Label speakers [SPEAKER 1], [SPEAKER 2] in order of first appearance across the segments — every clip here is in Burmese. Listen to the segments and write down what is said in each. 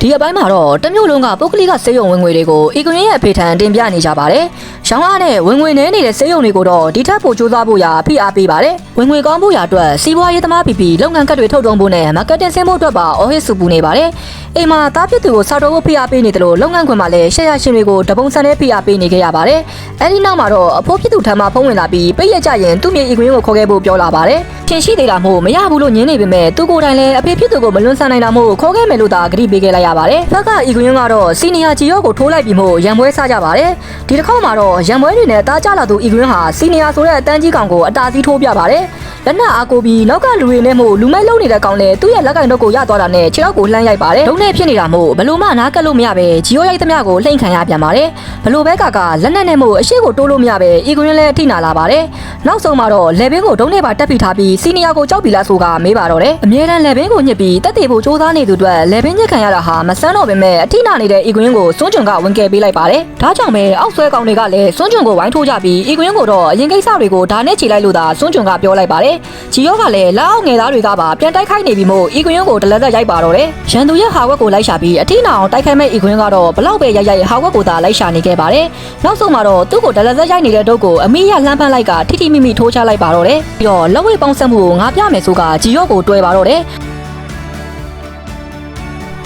[SPEAKER 1] ဒီအပိုင်းမှာတော့တမျိုးလုံးကပုဂ္ဂလိကစေယုံဝင်ငွေတွေကိုအီကွန်ရဲ့အဖေထံတင်ပြနေကြပါတယ်။ရောင်းအားနဲ့ဝင်ငွေနည်းနေတဲ့စေယုံတွေကိုတော့ဒီထက်ပိုစူးစမ်းဖို့ရာဖိအားပေးပါတယ်။ဝင်ငွေကောင်းဖို့ရာအတွက်စီးပွားရေးသမားပီပီလုပ်ငန်းကတ်တွေထုတ်တုံးဖို့နဲ့မာကတ်တင်ဆင်းဖို့အတွက်ပါအော်ဟစ်ဆူပူနေပါတယ်။အိမ်မှာသားဖြစ်သူကိုစောက်တော့ဖို့ဖိအားပေးနေတယ်လို့လုပ်ငန်းခွင်မှာလည်းရှယ်ယာရှင်တွေကိုတပုံစံနဲ့ဖိအားပေးနေခဲ့ရပါတယ်။အဲဒီနောက်မှာတော့အဖိုးဖြစ်သူထံမှဖုံးဝင်လာပြီးပိတ်ရကြရင်သူ့မြေအီကွန်ကိုခေါ်ခဲ့ဖို့ပြောလာပါတယ်။ရှင်ရှိသေးတာမို့မရဘူးလို့ညင်းနေပေမဲ့သူကိုယ်တိုင်လည်းအဖေဖြစ်သူကိုမလွန်ဆန်နိုင်တာမို့ခေါ်ခဲ့မယ်လို့သာဂရိပေးခဲ့လိုက်ရပါတယ်။ဖက်ကအီကွန်ကတော့စီနီယာဂျီယောကိုထိုးလိုက်ပြီးမို့ရံပွဲစားကြပါတယ်။ဒီတစ်ခေါက်မှာတော့ရံပွဲတွေနဲ့တားကြလာသူအီကွန်ဟာစီနီယာဆိုတဲ့အတန်းကြီးကောင်ကိုအတားစီးထိုးပြပါတယ်။လက်နက်အားကိုပြီးနောက်ကလူတွေနဲ့မို့လူမိုက်လုံးနေတဲ့ကောင်လည်းသူ့ရဲ့လက်ကင်တော့ကိုရသွားတာနဲ့ခြေထောက်ကိုလှမ်းရိုက်ပါတယ်။ဒုံနဲ့ဖြစ်နေတာမို့ဘလို့မှနားကပ်လို့မရပဲဂျီယောရိုက်သမျှကိုလှိမ့်ခံရပြန်ပါတယ်။ဘလို့ဘက်ကကလက်နက်နဲ့မို့အရှိကိုတိုးလို့မရပဲအီကွန်လည်းထိနာလာပါတယ်။နောက်ဆုံးမှာတော့လေဘင်းကိုဒုံနဲ့ပါတက်ပြီးထားပြီးစီနီယာကိုကြောက်ပြီလားဆိုကမေးပါတော့တယ်။အမြဲတမ်းလေဘင်းကိုညစ်ပြီးတက်တေဖို့စူးစမ်းနေသူအတွက်လေဘင်းညစ်ခံရတာဟာမဆန်းတော့ပေမဲ့အထိနာနေတဲ့အီကွန်ကိုစွန့်ချွန်ကဝင်ကယ်ပေးလိုက်ပါတယ်။ဒါကြောင့်ပဲအောက်ဆွဲကောင်တွေကလည်းစွန့်ချွန်ကိုဝိုင်းထိုးကြပြီးအီကွန်ကိုတော့အရင်ကိစ္စတွေကိုဒါနဲ့ခြေလိုက်လို့သာစွန့်ချွန်ကပြောလိုက်ပါတယ်။ဂျီယောကလည်းလက်အောက်ငယ်သားတွေကပါပြန်တိုက်ခိုက်နေပြီးမို့အီကွန်ကိုတလက်သက်ရိုက်ပါတော့တယ်။ရန်သူရဲ့ဟာဝက်ကိုလိုက်ရှာပြီးအထိနာအောင်တိုက်ခိုက်မဲ့အီကွန်ကတော့ဘလောက်ပဲရိုက်ရိုက်ဟာဝက်ကိုသာလိုက်ရှာနေခဲ့ပါတယ်။နောက်ဆုံးမှာတော့သူ့ကိုတလက်သက်ရိုက်နေတဲ့ဒုတ်ကိုအမိရလှမ်းဖမ်းလိုက်ကထိထိမိမိထိုးချလိုက်ပါတော့တယ်။ပြီးတော့လက်ဝဲပေါင်းဆက်မှုကိုငါပြမယ်ဆိုကဂျီယောကိုတွဲပါတော့တယ်။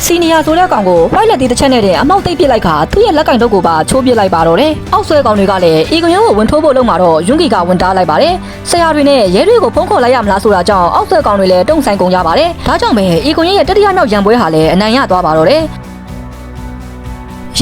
[SPEAKER 1] စီနီယာဆိုတဲ့ကောင်ကိုဖိုက်လက်တီတစ်ချက်နဲ့တည်းအမောက်သိပ်ပစ်လိုက်ခါသူ့ရဲ့လက်ကင်တော့ကိုပါချိုးပစ်လိုက်ပါတော့တယ်။အောက်ဆွဲကောင်တွေကလည်းအီကွန်ယုံကိုဝင်ထိုးဖို့လုပ်မှာတော့ယွန်းကီကဝင်တားလိုက်ပါတယ်။ဆရာတွေနဲ့ရဲတွေကိုဖုန်းခေါ်လိုက်ရမလားဆိုတာကြောင့်အောက်ဆွဲကောင်တွေလည်းတုံ့ဆိုင်ကုန်ကြပါတယ်။ဒါကြောင့်ပဲအီကွန်ယရဲ့တတိယနောက်ရန်ပွဲဟာလည်းအနိုင်ရသွားပါတော့တယ်။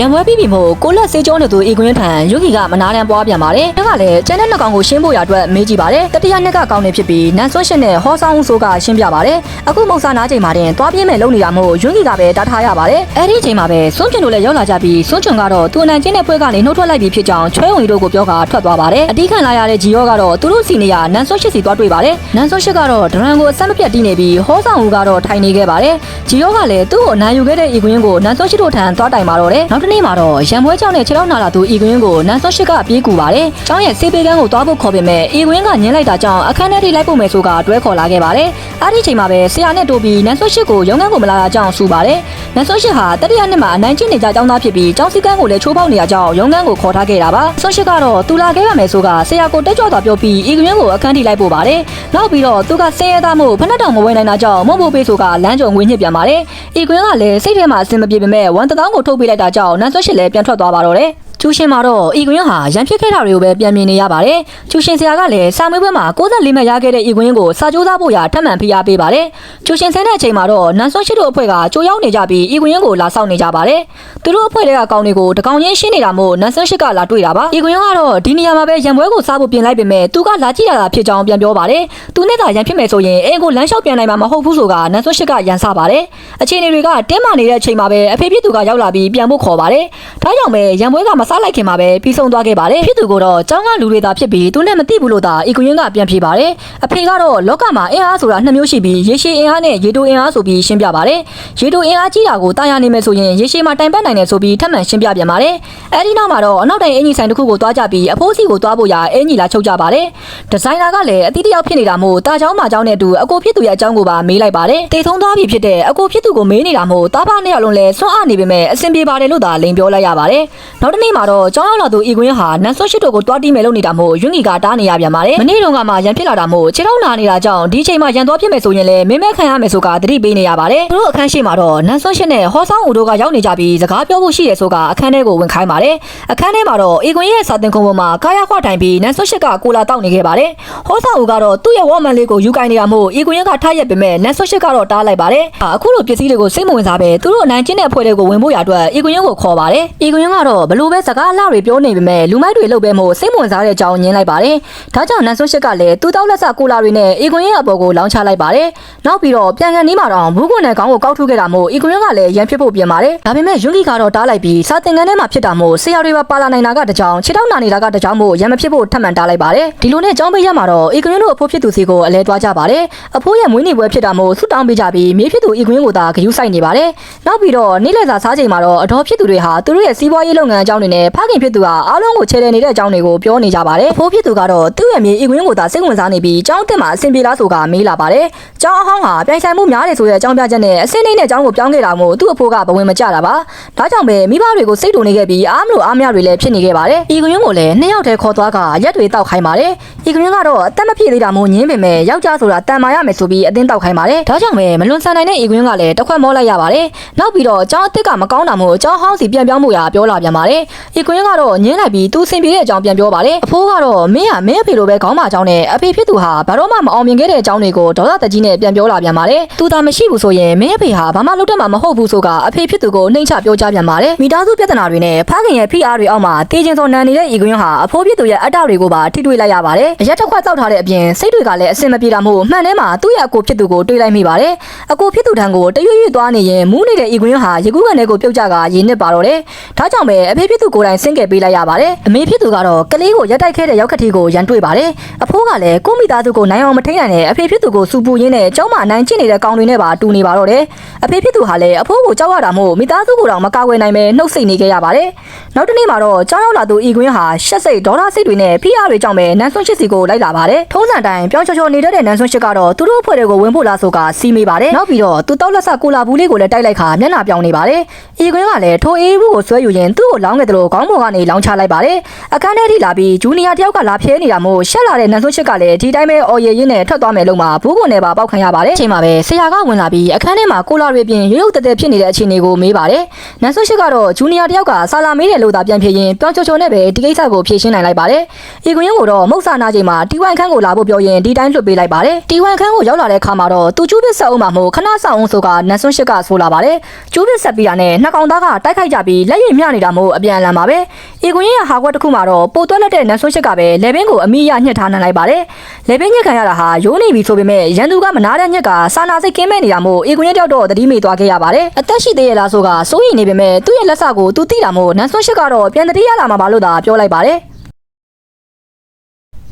[SPEAKER 1] ရံပွဲပြီးပြီမို့ကိုလက်စေးကျုံးတဲ့သူအီကွင်းထံယုဂီကမနာတမ်းပွားပြန်ပါတယ်။ဒါကလည်းကျန်တဲ့နှစ်ကောင်ကိုရှင်းဖို့ရအတွက်မေးကြည့်ပါတယ်။တတိယနှစ်ကကောင်းနေဖြစ်ပြီးနန်ဆွတ်ရှင်နဲ့ဟောဆောင်ဆိုကရှင်းပြပါတယ်။အခုမုံစာနာချိန်မှာတင်သွားပြင်းမဲ့လုံနေတာမို့ယုဂီကပဲတားထားရပါတယ်။အဲဒီချိန်မှာပဲစွန့်ချွန်တို့လည်းရောက်လာကြပြီးစွန့်ချွန်ကတော့သူ့အနိုင်ကျင်းတဲ့ပွဲကနေနှုတ်ထွက်လိုက်ပြီးဖြစ်ကြောင်းချွဲုံရီတို့ကိုပြောကထွက်သွားပါတယ်။အတီးခံလာရတဲ့ဂျီယောကတော့သူတို့စီနေရနန်ဆွတ်ရှစ်စီသွားတွေ့ပါတယ်။နန်ဆွတ်ရှစ်ကတော့ဒရန်ကိုအဆက်မပြတ်တီးနေပြီးဟောဆောင်ဦးကတော့ထိုင်နေခဲ့ပါတယ်။ဂျီယောကလည်းသူ့ကိုအနိုင်ယူခဲ့တဲ့အီကွင်းကိုနန်ဆွတ်ရှစ်တို့ထံသွားတိုင်ပါတော့တယ်။နောက်တစ်နေ့မှာတော့ရံပွဲကြောင့်နဲ့ခြေထောက်နာလာသူအီကွင်းကိုနန်ဆွတ်ရှစ်ကပြေးကူပါတယ်။ကျောင်းရဲ့စေးပေးကန်းကိုသွားဖို့ခေါ်ပေမဲ့အီကွင်းကညှင်းလိုက်တာကြောင့်အခန်းထဲထိလိုက်ဖို့မယ်ဆိုကတွဲခေါ်လာခဲ့ပါတယ်။အဲဒီချိန်မှာပဲဆရာနဲ့တိုးပြီးနန်ဆွတ်ရှစ်ကိုရုံးခန်းကိုမလာတာကြောင့်ဆူပါတယ်။နန်ဆွတ်ရှစ်ဟာတတိယနှစ်မှာအနိုင်ကျင့်နေကြကျောင်းသားဖြစ်ပြီးကျောင်းစည်းကန်းကိုလည်းချိုးပေါက်နေရကြောင်းရုံးခန်းကိုခေါ်ထားခဲ့တာပါ။ဆွတ်ရှစ်ကတော့တူလာခဲ့ပါမယ်ဆိုကဆရာကိုတက်ကြွသွားပြောပြီးအီကွင်းကိုအခန်းထိလိုက်ပို့ပါတယ်။နောက်ပြီးတော့သူကဆင်းရဲသားမှုဖက်နှက်တောင်မဝင်နိုင်တာကြောင့်မုတ်ဖို့ပေးဆိုကလမ်းကြုံငွေညစ်ပြန်ပါတယ်။အီကွင်းကလည်းစိတ်ထဲမှာအဆင်မပြေပေမဲ့ဝန်တသောင်းကိုထုတ်ပေးလိုက်တာကြောင့်နန်ဆွတ်ရှစ်လည်းပြန်ထွက်သွားပါတော့တယ်။ကျူ ရှင်မှာတော့အီကွင်းဟာရန်ဖြစ်ခဲ့တာတွေကိုပဲပြန်မြင်နေရပါတယ်။ကျူရှင်ဆရာကလည်းစာမေးပွဲမှာ64မှတ်ရခဲ့တဲ့အီကွင်းကိုစာကြိုးစားဖို့ရာထပ်မံဖိအားပေးပါတယ်။ကျူရှင်ဆဲတဲ့အချိန်မှာတော့နန်ဆွန်ရှိတို့အဖွဲ့ကကြိုရောက်နေကြပြီးအီကွင်းကိုလာဆောက်နေကြပါတယ်။သူတို့အဖွဲ့တွေကကောင်းတွေကိုတကောင်ချင်းရှင်းနေတာမို့နန်ဆွန်ရှိကလာတွေ့တာပါ။အီကွင်းကတော့ဒီနေရာမှာပဲရန်ပွဲကိုစားဖို့ပြင်လိုက်ပေမဲ့သူကလာကြည့်ရတာဖြစ်ကြောင်းပြန်ပြောပါတယ်။သူနဲ့သာရန်ဖြစ်မယ်ဆိုရင်အင်ကိုလမ်းလျှောက်ပြန်နိုင်မှာမဟုတ်ဘူးဆိုကနန်ဆွန်ရှိကရန်စားပါတယ်။အခြေအနေတွေကတင်းမာနေတဲ့အချိန်မှာပဲအဖေဖြစ်သူကရောက်လာပြီးပြန်ဖို့ခေါ်ပါတယ်။ဒါကြောင့်ပဲရန်ပွဲကမစားလိုက်ခင်မှာပဲပြီးဆုံးသွားခဲ့ပါတယ်ဖြစ်သူကတော့ចောင်းကလူတွေသာဖြစ်ပြီးသူနဲ့မသိဘူးလို့သာအီကွင်းကပြန်ဖြေပါတယ်အဖေကတော့လောကမှာအင်အားဆိုတာနှစ်မျိုးရှိပြီးရေရှည်အင်အားနဲ့ရေတိုအင်အားဆိုပြီးရှင်းပြပါတယ်ရေတိုအင်အားကြီးတာကိုတာယာနေမယ်ဆိုရင်ရေရှည်မှာတိုင်ပတ်နိုင်တယ်ဆိုပြီးထပ်မံရှင်းပြပြန်ပါတယ်အဲဒီနောက်မှာတော့အနောက်တိုင်အင်ကြီးဆိုင်တစ်ခုကိုသွားကြပြီးအဖိုးစီကိုသွားဖို့ရာအင်ကြီးလာချုပ်ကြပါတယ်ဒီဇိုင်နာကလည်းအတိတယောက်ဖြစ်နေတာမို့တာချောင်းမချောင်းနဲ့အတူအကိုဖြစ်သူရဲ့အကြောင်းကိုပါမေးလိုက်ပါတယ်တေထုံသွားပြီဖြစ်တဲ့အကိုဖြစ်သူကိုမေးနေတာမို့တားဖားနှစ်ယောက်လုံးလည်းစွန့်အားနေပေမဲ့အဆင်ပြေပါတယ်လို့သာလိန်ပြောလိုက်ရပါတယ်နောက်တစ်နေ့မှာတော့ကျောင်းရောက်လာသူအီကွင်းဟာနန်ဆွတ်ရှိတို့ကိုတွားတီးမယ်လို့နေတာမို့ယွန်းဂီကတားနေရပြန်ပါတယ်မနေ့တုန်းကမှရန်ဖြစ်လာတာမို့ခြေထောက်နာနေတာကြောင့်ဒီချိန်မှာရန်သွားဖြစ်မယ်ဆိုရင်လည်းမင်းမဲခံရမယ်ဆိုကသတိပေးနေရပါတယ်သူတို့အခန်းရှိမှာတော့နန်ဆွတ်ရှိနဲ့ဟောဆောင်ဦးတို့ကရောက်နေကြပြီးစကားပြောဖို့ရှိတယ်ဆိုကအခန်းထဲကိုဝင်ခိုင်းပါတယ်အခန်းထဲမှာတော့အီကွင်းရဲ့စာတင်ခုံပေါ်မှာကာယခွထိုင်ပြီးနန်ဆွတ်ရှိကကိုလာတောက်နေခဲ့ပါတယ်ဟောဆောင်ဦးကတော့သူ့ရဲ့ဝေါ်မန်လေးကိုယူကင်နေတာမို့အီကွင်းကထားရက်ပေမဲ့နန်ဆွတ်ရှိကတော့တားလိုက်ပါတယ်အခုလိုပစ္စည်းတွေကိုစိတ်မဝင်စားပဲသူတို့အနိုင်ကျင့်တဲ့အဖွဲ့တွေကိုဝင်ဖို့ရအတွက်အီကွင်းကိုခေါ်ပါတယ်အီကွင်းကတော့ဘလို့ပဲစကားအလှတွေပြောနေပေမဲ့လူမိုက်တွေလုပ်ပဲမို့စိတ်မဝင်စားတဲ့အကြောင်းညင်းလိုက်ပါတယ်။ဒါကြောင့်နန်ဆိုးရှစ်ကလည်းသူ့တောက်လက်စကိုလာတွေနဲ့အီကွင်းရဲ့အပေါ်ကိုလောင်းချလိုက်ပါတယ်။နောက်ပြီးတော့ပြန်ကန်နီးမှာတော့ဘူးကွန်နဲ့ခေါင်းကိုကောက်ထုတ်ခဲ့တာမို့အီကွင်းကလည်းရန်ဖြစ်ဖို့ပြင်ပါတယ်။ဒါပေမဲ့ယွန်ဂီကတော့တားလိုက်ပြီးစာတင်ကန်ထဲမှာဖြစ်တာမို့ဆရာတွေပါပါလာနိုင်တာကတကြောင်ခြေထောက်နာနေတာကတကြောင်မို့ရန်မဖြစ်ဖို့ထပ်မံတားလိုက်ပါတယ်။ဒီလိုနဲ့ចောင်းပေးရမှာတော့အီကွင်းတို့အဖိုးဖြစ်သူစီကိုအလဲသွားကြပါတယ်။အဖိုးရဲ့မွေးနေ့ပွဲဖြစ်တာမို့ဆူတောင်းပေးကြပြီးမြေဖြစ်သူအီကွင်းကိုသာဂယုစိုက်နေပါတယ်။နောက်ပြီးတော့နေ့လည်စာစားချိန်မှာတော့အတော်ဖြစ်သူတွေဟာသူတို့ရဲ့စီးပွားရေးလုပ်ငန်းအကြောင်းတွေနဲ့နဲ့ဖခင်ဖြစ်သူဟာအားလုံးကိုချေတယ်နေတဲ့အကြောင်းတွေကိုပြောနေကြပါတယ်။ဖိုးဖြစ်သူကတော့သူ့ရဲ့မြေဤကွင်းကိုသာစိတ်ဝင်စားနေပြီးကျောင်းတက်မှာအဆင်ပြေလားဆိုကမေးလာပါတယ်။ကျောင်းအဟောင်းဟာပြိုင်ဆိုင်မှုများတယ်ဆိုတဲ့အကြောင်းပြချက်နဲ့အစင်းနှိမ့်တဲ့အကြောင်းကိုပြောင်းခဲ့တာမို့သူ့အဖိုးကဘဝင်မကြတာပါ။ဒါကြောင့်ပဲမိဘတွေကိုစိတ်တူနေခဲ့ပြီးအားမလို့အားမရတွေလည်းဖြစ်နေခဲ့ပါတယ်။ဤကွင်းကိုလည်းနှစ်ယောက်တည်းခေါ်သွားကရက်တွေတောက်ခိုင်းပါတယ်။ဤကွင်းကတော့အသက်မပြည့်သေးတာမို့ညင်းပေမဲ့ယောက်ျားဆိုတာတန်မာရမယ်ဆိုပြီးအတင်းတောက်ခိုင်းပါတယ်။ဒါကြောင့်ပဲမလွန်ဆန်နိုင်တဲ့ဤကွင်းကလည်းတစ်ခွက်မောလိုက်ရပါတယ်။နောက်ပြီးတော့ကျောင်းအစ်စ်ကမကောင်းတာမို့ကျောင်းဟောင်းစီပြန်ပြောင်းမှုရာပြောလာပြန်ပါတယ်။ဤကွင်းကတော့ညင်းလိုက်ပြီးသူအဆင်ပြေတဲ့အကြောင်းပြန်ပြောပါတယ်။အဖိုးကတော့မင်းကမင်းအဖေလိုပဲခေါင်းမအကြောင်းနဲ့အဖေဖြစ်သူဟာဘာတော့မှမအောင်မြင်ခဲ့တဲ့အကြောင်းတွေကိုဒေါသတကြီးနဲ့ပြန်ပြောလာပြန်ပါတယ်။သူသာမရှိဘူးဆိုရင်မင်းအဖေဟာဘာမှလုပ်တတ်မှာမဟုတ်ဘူးဆိုကအဖေဖြစ်သူကိုနှိမ်ချပြောကြားပြန်ပါတယ်။မိသားစုပြဿနာတွေနဲ့ဖခင်ရဲ့ဖိအားတွေအောက်မှာတေးချင်းစောနန်နေတဲ့ဤကွင်းဟာအဖိုးဖြစ်သူရဲ့အတ္တတွေကိုပါထိတွေ့လိုက်ရပါတယ်။အရက်တစ်ခွက်တောက်ထားတဲ့အပြင်စိတ်တွေကလည်းအဆင်မပြေတာမို့မှန်ထဲမှာသူ့ရဲ့အကိုဖြစ်သူကိုတွေးလိုက်မိပါတယ်။အကိုဖြစ်သူထံကိုတရွရွသွားနေရင်မူးနေတဲ့ဤကွင်းဟာရေကူးကန်ထဲကိုပြုတ်ကျကရေနစ်ပါတော့တယ်။ဒါကြောင့်ပဲအဖေဖြစ်သူကိုယ်တိုင်ဆင်းကယ်ပေးလိုက်ရပါတယ်။အမေဖြစ်သူကတော့ကလေးကိုရက်တိုက်ခဲ့တဲ့ရောက်ခတီကိုရန်တွေ့ပါတယ်။အဖိုးကလည်းကိုမိသားစုကိုနိုင်အောင်မထိန်နိုင်တဲ့အဖေဖြစ်သူကိုစူပူရင်းနဲ့ကျောင်းမှာနိုင်ကျင့်နေတဲ့ကောင်တွေနဲ့ပါတူနေပါတော့တယ်။အဖေဖြစ်သူဟာလည်းအဖိုးကိုကြောက်ရတာမို့မိသားစုကိုတော့မကာကွယ်နိုင်ပဲနှုတ်ဆိတ်နေခဲ့ရပါတယ်။နောက်တစ်နေ့မှာတော့ကျောင်းရောက်လာသူဤကွင်းဟာရှက်စိတ်ဒေါသစိတ်တွေနဲ့ဖိအားတွေကြောင့်ပဲနန်းဆွန်းရှစ်စီကိုလိုက်လာပါတယ်။ထုံးစံတိုင်းပြောင်းချောချောနေတဲ့နန်းဆွန်းရှစ်ကတော့သူတို့အဖွဲ့တွေကိုဝင်ဖို့လားဆိုကစီးမိပါတယ်။နောက်ပြီးတော့သူတောက်လက်ဆကိုလာဘူးလေးကိုလည်းတိုက်လိုက်ခါမျက်နှာပြောင်းနေပါတယ်။ဤကွင်းကလည်းထိုအေးဘူးကိုဆွဲယူရင်သူ့ကိုလောင်းခဲ့တယ်လို့ခေါင်းပေါ်ကနေလောင်းချလိုက်ပါတယ်။အခန်းထဲထိလာပြီးဂျူနီယာတယောက်ကလာဖျဲနေတာမို့ရှက်လာတဲ့နန်းဆွန်းရှစ်ကလည်းဒီတိုင်းပဲအော်ရည်ရင်းနဲ့ထွက်သွားမယ်လို့မှဘူးကုန်နဲ့ပါပောက်ခံရပါတယ်။အချိန်မှာပဲဆရာကဝင်လာပြီးအခန်းထဲမှာကိုလာတွေပြင်ရုပ်ရုပ်တသက်ဖြစ်နေတဲ့အခြေအနေကိုမေးပါတယ်။နန်းဆွန်းရှစ်ကတော့ဂျူနီယာတယောက်ကဆာလာမေးတယ်လို့သာပြန်ဖြေရင်ပြောင်းချောချောနဲ့ပဲဒီကိစ္စကိုဖြေရှင်းနိုင်လိုက်ပါတယ်။ဤကွင်းကိုတော့မုတ်ဆာနာချိန်မှာတီဝမ်ခန်းကိုလာဖို့ပြောရင်ဒီတိုင်းလွှတ်ပေးလိုက်ပါတယ်။တီဝမ်ခန်းကိုရောက်လာတဲ့အခါမှာတော့သူကျူးပစ်ဆက်အောင်မှာမို့ခဏဆောင်အောင်ဆိုကနန်းဆွန်းရှစ်ကဆိုလာပါတယ်။ကျူးပစ်ဆက်ပြီးတာနဲ့နှစ်ကောင်သားကတိုက်ခိုက်ကြပြီးလက်ရည်မျှနေတာမို့အပြန်အလှန်ပါပဲ။ဤကွင်းရဲ့ဟာကွက်တစ်ခုမှာတော့ပိုသွက်လက်တဲ့နန်းဆွန်းရှစ်ကပဲလေဘင်းကိုအမိရညှစ်ထားနိုင်လိုက်ပါတယ်။လေဘင်းညှစ်ခံရတာဟာရိုးနေပြီဆိုပေမဲ့ရန်သူကမနာတဲ့ညှစ်ကစာနာစိတ်ကင်းမဲ့နေတာမို့ဤကွင်းရဲ့တယောက်တော့သတိမေ့သွားခဲ့ရပါတယ်။အသက်ရှိသေးရဲ့လားဆိုကစိုးရိမ်နေပေမဲ့သူ့ရဲ့လက်စကိုသူသိတာမို့နန်းဆွန်းရှစ်ကတော့ပြန်သတိရလာမှာပါလို့သာပြောလိုက်ပါတယ်။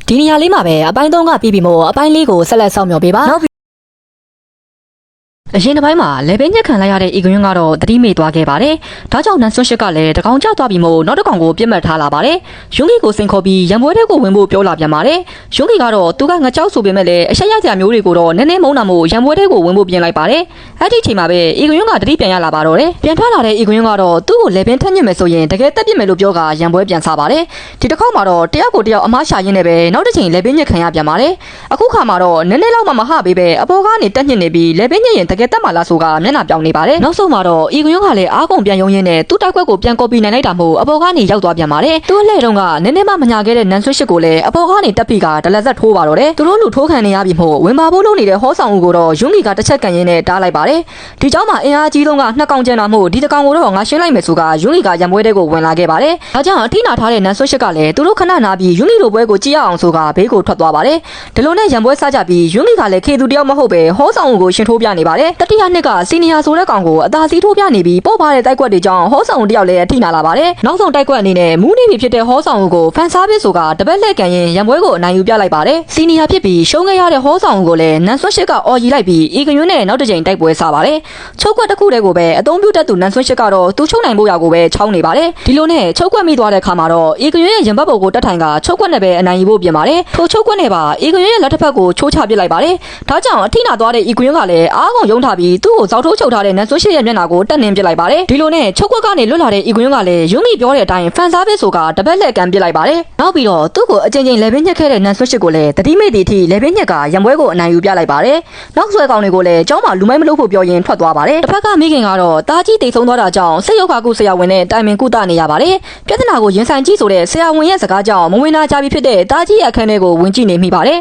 [SPEAKER 1] ဒီနေရာလေးမှာပဲအပိုင်း၃ကပြီးပြီမို့အပိုင်းလေးကိုဆက်လက်ဆောင်မြော်ပေးပါနောက် အရင်တစ်ပိုင်းမှာလေဘင်းညက်ခံလိုက်ရတဲ့ဤကွင်းကတော့တတိမေ့သွားခဲ့ပါတယ်။ဒါကြောင့်နန်ဆွတ်ရှစ်ကလည်းတကောင်ကျသွားပြီးမို့နောက်တစ်ကောင်ကိုပြစ်မှတ်ထားလာပါတယ်။ယွန်းကီကိုစင်ခေါ်ပြီးရံပွဲတဲ့ကိုဝင်ဖို့ပြောလာပြန်ပါတယ်။ယွန်းကီကတော့သူကငကြောက်ဆိုပေမဲ့လည်းအဆက်ရကြမျိုးတွေကိုတော့နည်းနည်းမုန်းတာမို့ရံပွဲတဲ့ကိုဝင်ဖို့ပြင်လိုက်ပါတယ်။အဲ့ဒီချိန်မှာပဲဤကွင်းကတတိပြန်ရလာပါတော့တယ်။ပြန်ထွက်လာတဲ့ဤကွင်းကတော့သူ့ကိုလေဘင်းထက်ညစ်မယ်ဆိုရင်တကယ်တက်ပြစ်မယ်လို့ပြောကရံပွဲပြန်စားပါတယ်။ဒီတစ်ခေါက်မှာတော့တယောက်ကိုတယောက်အမားရှာရင်းနဲ့ပဲနောက်တစ်ချိန်လေဘင်းညက်ခံရပြန်ပါတယ်။အခုခါမှာတော့နည်းနည်းလောက်မှမဟပေးပဲအပေါ်ကနေတက်ညစ်နေပြီးလေဘင်းညက်ရင်တကယ်တက်မှလားဆိုကမျက်နှာပြောင်းနေပါတယ်နောက်ဆုံးမှာတော့ဤကွင်းကလည်းအားကုန်ပြန်ယုံရင်းနဲ့သူ့တိုက်ခွက်ကိုပြန်ကော်ပီနိုင်လိုက်တာမို့အပေါ်ကနေရောက်သွားပြန်ပါတယ်သူ့လှဲ့တုံးကနည်းနည်းမှမညာခဲ့တဲ့နန်ဆွစ်ရှစ်ကိုလည်းအပေါ်ကနေတက်ပြီးကဒလက်ဆက်ထိုးပါတော့တယ်သူတို့လူထိုးခံနေရပြီမို့ဝင်ပါဖို့လုပ်နေတဲ့ဟောဆောင်ဦးကိုတော့ယွန်းကီကတစ်ချက်ကန်ရင်းနဲ့တားလိုက်ပါတယ်ဒီเจ้าမှာအင်အားကြီးဆုံးကနှစ်ကောင်ကျန်တာမို့ဒီတစ်ကောင်ကိုတော့ငါရှင်းလိုက်မယ်ဆိုကယွန်းကီကရံပွဲတဲ့ကိုဝင်လာခဲ့ပါတယ်ဒါကြောင့်အထိနာထားတဲ့နန်ဆွစ်ရှစ်ကလည်းသူတို့ခဏနာပြီးယွန်းကီလိုပွဲကိုကြည့်ရအောင်ဆိုကဘေးကိုထွက်သွားပါတယ်ဒီလိုနဲ့ရံပွဲစားကြပြီးယွန်းကီကလည်းခေသူတယောက်မဟုတ်ပဲဟောဆောင်ဦးကိုရှင်းထိုးပြနေပါတယ် ်တတိယနှစ်ကစီနီယာဆိုတဲ့ကောင်ကိုအသာစီးထိုးပြနေပြီးပို့ပါတဲ့တိုက်ကွက်တွေကြောင့်ဟောဆောင်ဦးတယောက်လည်းအထိနာလာပါတယ်နောက်ဆုံးတိုက်ကွက်အနေနဲ့မူးနေပြီဖြစ်တဲ့ဟောဆောင်ဦးကိုဖန်စားပစ်ဆိုကတပတ်လက်ကန်ရင်ရံပွဲကိုအနိုင်ယူပြလိုက်ပါတယ်စီနီယာဖြစ်ပြီးရှုံးခဲ့ရတဲ့ဟောဆောင်ဦးကိုလည်းနန်ဆွတ်ရှစ်ကအော်ရီလိုက်ပြီးဤကယွန်းနဲ့နောက်တစ်ကြိမ်တိုက်ပွဲစားပါတယ်ချုပ်ကွက်တစ်ခုတည်းကိုပဲအသုံးပြုတတ်သူနန်ဆွတ်ရှစ်ကတော့သူချုပ်နိုင်ဖို့ရာကိုပဲချောင်းနေပါတယ်ဒီလိုနဲ့ချုပ်ကွက်မိသွားတဲ့ခါမှာတော့ဤကယွန်းရဲ့ရင်ဘတ်ပုံကိုတက်ထိုင်ကချုပ်ကွက်နဲ့ပဲအနိုင်ယူဖို့ပြင်ပါတယ်ထိုချုပ်ကွက်နဲ့ပါဤကယွန်းရဲ့လက်တစ်ဖက်ကိုချိုးချပစ်လိုက်ပါတယ်ဒါကြောင့်အထိနာသွားတဲ့ဤကယွန်းကလည်းအားကုန်ယုံထားပြီးသူ့ကိုဇောက်ထိုးချုပ်ထားတဲ့နန်ဆွတ်ရှစ်ရဲ့မျက်နှာကိုတက်နှင်းပစ်လိုက်ပါတယ်ဒီလိုနဲ့ချုပ်ကွက်ကနေလွတ်လာတဲ့ဤကယွန်းကလည်းယွန်းမီပြောတဲ့အတိုင်းဖန်စားပစ်ဆိုကတပတ်လက်ကန်ပစ်လိုက်ပါတယ်နောက်ပြီးတော့သူ့ကိုအကြိမ်ကြိမ်လေဘင်းညက်ခဲ့တဲ့နန်ဆွတ်ရှစ်ကိုလည်းတတိမိတ်တီထိလေဘင်းညက်ကရံပွဲကိုအနိုင်ယူပြလိုက်ပါတယ်နောက်ဆွဲကောင်တွေကိုလည်းကျောင်းမှာလူမိုက်မလုပ်ဖို့ပြောရင်ထွက်သွားပါတယ်တစ်ဖက်ကမိခင်ကတော့တာကြီးတိတ်ဆုံးသွားတာကြောင့်စိတ်ရောက်ခါကုဆရာဝန်နဲ့တိုင်ပင်ကုသနေရပါတယ်ပြဿနာကိုရင်ဆိုင်ကြည့်ဆိုတဲ့ဆရာဝန်ရဲ့စကားကြောင့်မဝင်နာကြပြီဖြစ်တဲ့တာကြီးရဲ့အခန်းထဲကိုဝင်ကြည့်နေမိပါတယ်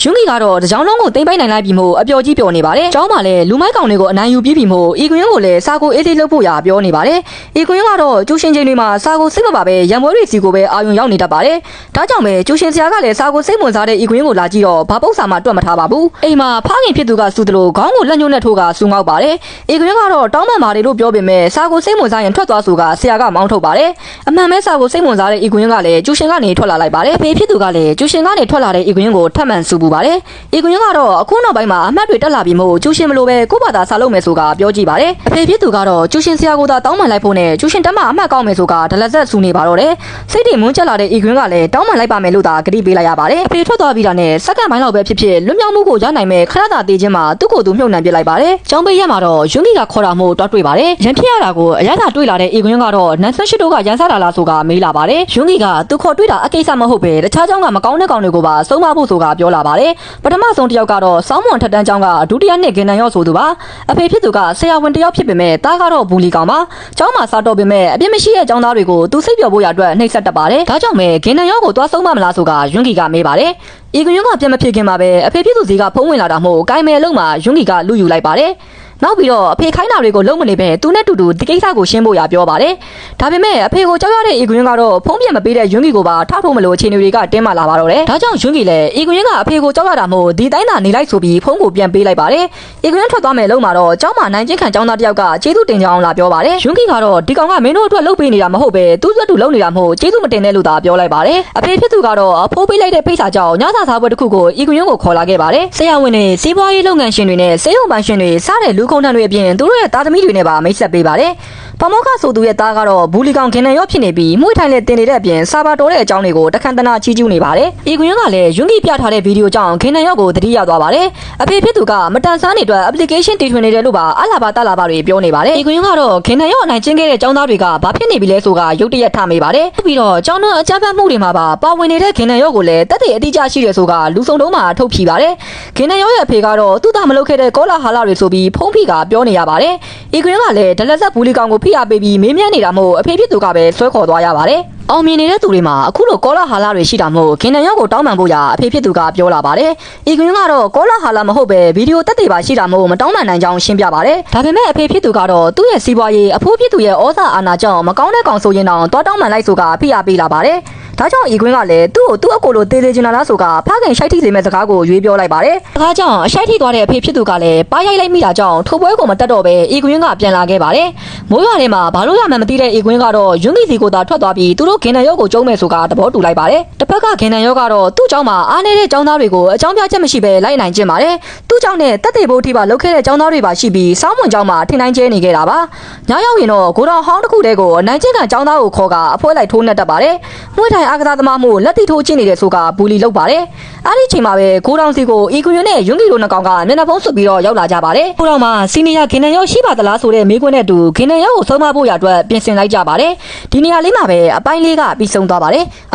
[SPEAKER 1] ယွန်းကီကတော့တကြောင်လုံးကိုတင်ပိုက်နိုင်လိုက်ပြီမို့အပျော်ကြီးပျော်နေပါတယ်။ကျောင်းမှာလည်းလူမိုက်ကောင်တွေကိုအနိုင်ယူပြီးပြီမို့ဤကွင်းကိုလည်းစာကိုအေးလေးလုပ်ဖို့ရာပြောနေပါတယ်။ဤကွင်းကတော့ကျူရှင်ချင်းတွေမှာစာကိုစိတ်မပါပဲရံပွဲတွေစီကိုပဲအာရုံရောက်နေတတ်ပါတယ်။ဒါကြောင့်ပဲကျူရှင်ဆရာကလည်းစာကိုစိတ်ဝင်စားတဲ့ဤကွင်းကိုလာကြည့်တော့ဘာပုတ်စာမှတွက်မထားပါဘူး။အိမ်မှာဖခင်ဖြစ်သူကစူတယ်လို့ခေါင်းကိုလက်ညှိုးနဲ့ထိုးကစူငေါက်ပါတယ်။ဤကွင်းကတော့တောင်းပန်ပါတယ်လို့ပြောပေမဲ့စာကိုစိတ်ဝင်စားရင်ထွက်သွားဆိုကဆရာကမောင်းထုတ်ပါတယ်။အမှန်ပဲစာကိုစိတ်ဝင်စားတဲ့ဤကွင်းကလည်းကျူရှင်ကနေထွက်လာလိုက်ပါတယ်။ဖေဖြစ်သူကလည်းကျူရှင်ကနေထွက်လာတဲ့ဤကွင်းကိုထပ်မံစူပူပါတယ်။ဤကွင်းကတော့အခုနောက်ပိုင်းမှာအမှတ်တွေတက်လာပြီးမို့ကျူရှင်မလို့ပဲကိုယ့်ဘာသာစာလုပ်မယ်ဆိုတာပြောကြည့်ပါတယ်။အဖေဖြစ်သူကတော့ကျူရှင်ဆရာကိုသာတောင်းပန်လိုက်ဖို့နဲ့ကျူရှင်တက်မှအမှတ်ကောက်မယ်ဆိုတာဒလဆက်ဆူနေပါတော့တယ်။စိတ်တွေမွန်းကျက်လာတဲ့ဤကွင်းကလည်းတောင်းပန်လိုက်ပါမယ်လို့သာကတိပေးလိုက်ရပါတယ်။အဖေထွက်သွားပြီးတာနဲ့စက္ကန့်ပိုင်းလောက်ပဲဖြစ်ဖြစ်လွတ်မြောက်မှုကိုရနိုင်မဲ့ခရတာတေးချင်းမှာသူ့ကိုယ်သူမြုပ်နှံပစ်လိုက်ပါတယ်။ကျောင်းပေးရက်မှာတော့ယွန်းဂီကခေါ်တာမို့တွားတွေ့ပါတယ်။ရန်ဖြစ်ရတာကိုအရသာတွေ့လာတဲ့ဤကွင်းကတော့နန်ဆန်ရှိတို့ကရန်စားလာလားဆိုတာမေးလာပါတယ်။ယွန်းဂီကသူခေါ်တွေ့တာအကိစ္စမဟုတ်ပဲတခြားကျောင်းကမကောင်းတဲ့ကောင်တွေကိုပါစုံမဖို့ဆိုတာပြောလာပါတယ်။ပထမဆုံးတစ်ယောက်ကတော့စောင်းမွန်ထက်တန်းကျောင်းကဒုတိယနှစ်ဂင်နန်ရော့ဆိုသူပါ။အဖေဖြစ်သူကဆရာဝန်တစ်ယောက်ဖြစ်ပေမဲ့တားကတော့ဘူးလီကောင်ပါ။ကျောင်းမှာစားတော့ပေမဲ့အပြစ်မရှိတဲ့ကျောင်းသားတွေကိုသူစိတ်ပျော်ဖို့ရအတွက်နှိပ်စက်တတ်ပါတယ်။ဒါကြောင့်ပဲဂင်နန်ရော့ကိုသွားဆုံးမမလားဆိုတာယွန်းဂီကမေးပါတယ်။ဤကွင်းကပြန်မဖြစ်ခင်မှာပဲအဖေဖြစ်သူစီကဖုံးဝင်လာတာမို့ကိုင်မဲလုံးမှာယွန်းဂီကလူယူလိုက်ပါတယ်။ နောက်ပြီးတော့အဖေခိုင်းတာတွေကိုလုံးမနေပဲသူနဲ့တူတူဒီကိစ္စကိုရှင်းဖို့ရပြောပါတယ်။ဒါပေမဲ့အဖေကိုကြောက်ရတဲ့ဤကွင်းကတော့ဖုံးပြန်မပေးတဲ့ယွန်းဂီကိုပါထောက်ထုတ်မလို့အခြေအနေတွေကတင်းမာလာပါတော့တယ်။ဒါကြောင့်ယွန်းဂီလည်းဤကွင်းကအဖေကိုကြောက်ရတာမို့ဒီတိုင်းသာနေလိုက်ဆိုပြီးဖုံးကိုပြန်ပေးလိုက်ပါတယ်။ဤကွင်းထွက်သွားမယ်လုံးမှာတော့ကျောင်းမှာနိုင်ချင်းခံကျောင်းသားတစ်ယောက်ကကျေးဇူးတင်ကြောင်းလာပြောပါတယ်။ယွန်းဂီကတော့ဒီကောင်ကမင်းတို့အတွက်လုပ်ပေးနေတာမဟုတ်ပဲသူ့အတွက်သူလုပ်နေတာမို့ကျေးဇူးမတင်တဲ့လို့သာပြောလိုက်ပါတယ်။အဖေဖြစ်သူကတော့အဖိုးပေးလိုက်တဲ့ဖိတ်စာကြောင့်ညစာစားပွဲတစ်ခုကိုဤကွင်းကိုခေါ်လာခဲ့ပါတယ်။ဆရာဝန်တွေစီးပွားရေးလုပ်ငန်းရှင်တွေနဲ့စေယုံပိုင်ရှင်တွေစားတဲ့လူကုန်တန်းတွေအပြင်သူတို့ရဲ့သားသမီးတွေနဲ့ပါမိတ်ဆက်ပေးပါတယ်။ပမောက္ခဆိုသူရဲ့သားကတော့ဘူးလီကောင်ခင်နန်ရော့ဖြစ်နေပြီးမှုထိုင်နဲ့တင်နေတဲ့အပြင်စာပါတော်တဲ့အကြောင်းတွေကိုတခန့်တနာချီးကျူးနေပါတယ်။ဤကွင်းကလည်းယွန်းဂီပြထားတဲ့ဗီဒီယိုကြောင့်ခင်နန်ရော့ကိုသတိရသွားပါတယ်။အဖေဖြစ်သူကမတန်ဆန်းနေအတွက် application တီထွင်နေတယ်လို့ပါအလာပါတလာပါတွေပြောနေပါတယ်။ဤကွင်းကတော့ခင်နန်ရော့အနိုင်ကျင့်ခဲ့တဲ့ကျောင်းသားတွေကဘာဖြစ်နေပြီလဲဆိုတာရုတ်တရက်ထမေးပါတယ်။ပြီးတော့ကျောင်းသားအကြမ်းဖက်မှုတွေမှာပါပါဝင်နေတဲ့ခင်နန်ရော့ကိုလည်းတက်တဲ့အတိအကျရှိတယ်ဆိုတာလူစုံတုံးမှာထုတ်ဖြီပါတယ်။ခင်နန်ရော့ရဲ့အဖေကတော့သူ့သားမလုပ်ခဲ့တဲ့ကောလာဟာလာတွေဆိုပြီးဖုံးဖိကပြောနေရပါတယ်။ဤကွင်းကလည်းဒလက်ဆက်ဘူးလီကောင်ကိုဖိအားပေးပြီးမေးမြန်းနေတာမို့အဖေဖြစ်သူကပဲဆွဲခေါ်သွားရပါတယ်။အောင်မြင်နေတဲ့သူတွေမှာအခုလိုကောလာဟာလာတွေရှိတာမို့ခင်နန်ရော့ကိုတောင်းပန်ဖို့ရာအဖေဖြစ်သူကပြောလာပါတယ်။ဤကွင်းကတော့ကောလာဟာလာမဟုတ်ပဲဗီဒီယိုတက်တွေပါရှိတာမို့မတောင်းပန်နိုင်ကြောင်းရှင်းပြပါတယ်။ဒါပေမဲ့အဖေဖြစ်သူကတော့သူ့ရဲ့စီးပွားရေးအဖိုးဖြစ်သူရဲ့ဩဇာအာဏာကြောင့်မကောင်းတဲ့ကောင်ဆိုရင်တော့တောင်းတောင်းပန်လိုက်ဆိုတာဖိအားပေးလာပါတယ်။ ဒါကြောင့်ဤကွင်းကလည်းသူ့ကိုသူ့အကိုလိုတေးသေးချင်လာလားဆိုကဖခင်ရှိုက်ထိစေမဲ့စကားကိုရွေးပြောလိုက်ပါတယ်။ဒါကြောင့်ရှိုက်ထိသွားတဲ့အဖေဖြစ်သူကလည်းပါရိုက်လိုက်မိတာကြောင့်ထိုပွဲကိုမတက်တော့ပဲဤကွင်းကပြန်လာခဲ့ပါတယ်။မိုးရွာထဲမှာဘာလို့ရမှန်းမသိတဲ့ဤကွင်းကတော့ယွန်းကြီးစီကိုသာထွက်သွားပြီးသူတို့ဂင်နန်ရော့ကိုကျုံးမဲ့ဆိုကသဘောတူလိုက်ပါတယ်။တစ်ဖက်ကဂင်နန်ရော့ကတော့သူ့เจ้าမှာအားနေတဲ့เจ้าသားတွေကိုအเจ้าပြချက်မရှိပဲလိုက်နိုင်ကျင်ပါတယ်။သူ့เจ้าနဲ့တက်တဲ့ဘိုးထိပါလောက်ခဲ့တဲ့เจ้าသားတွေပါရှိပြီးစောင်းမွန်เจ้าမှာထင်တိုင်းကျဲနေခဲ့တာပါ။ညရောက်ရင်တော့ဂိုတော်ဟောင်းတစ်ခုတည်းကိုအနိုင်ကျင့်ခံเจ้าသားကိုခေါ်ကအဖွဲလိုက်ထိုးနှက်တတ်ပါတယ်။မွေထိုင်အားကစားသမားမှုလက်တိထိုးကျင့်နေတဲ့ဆိုတာဘူလီလုပ်ပါတယ်။အဲ့ဒီချိန်မှာပဲကိုတောင်စီကိုအီကွန်နဲ့ယွန်းဂီတို့နှစ်ကောင်ကမျက်နှာဖုံးဆွပြီးတော့ရောက်လာကြပါတယ်။ကိုတောင်မှာစီနီယာဂင်နန်ရောက်ရှိပါသလားဆိုတဲ့မေးခွန်းနဲ့အတူဂင်နန်ရောက်ကိုဆုံးမဖို့ရအတွက်ပြင်ဆင်လိုက်ကြပါတယ်။ဒီနေရာလေးမှာပဲအပိုင်းလေးကပြီးဆုံးသွားပါတယ်။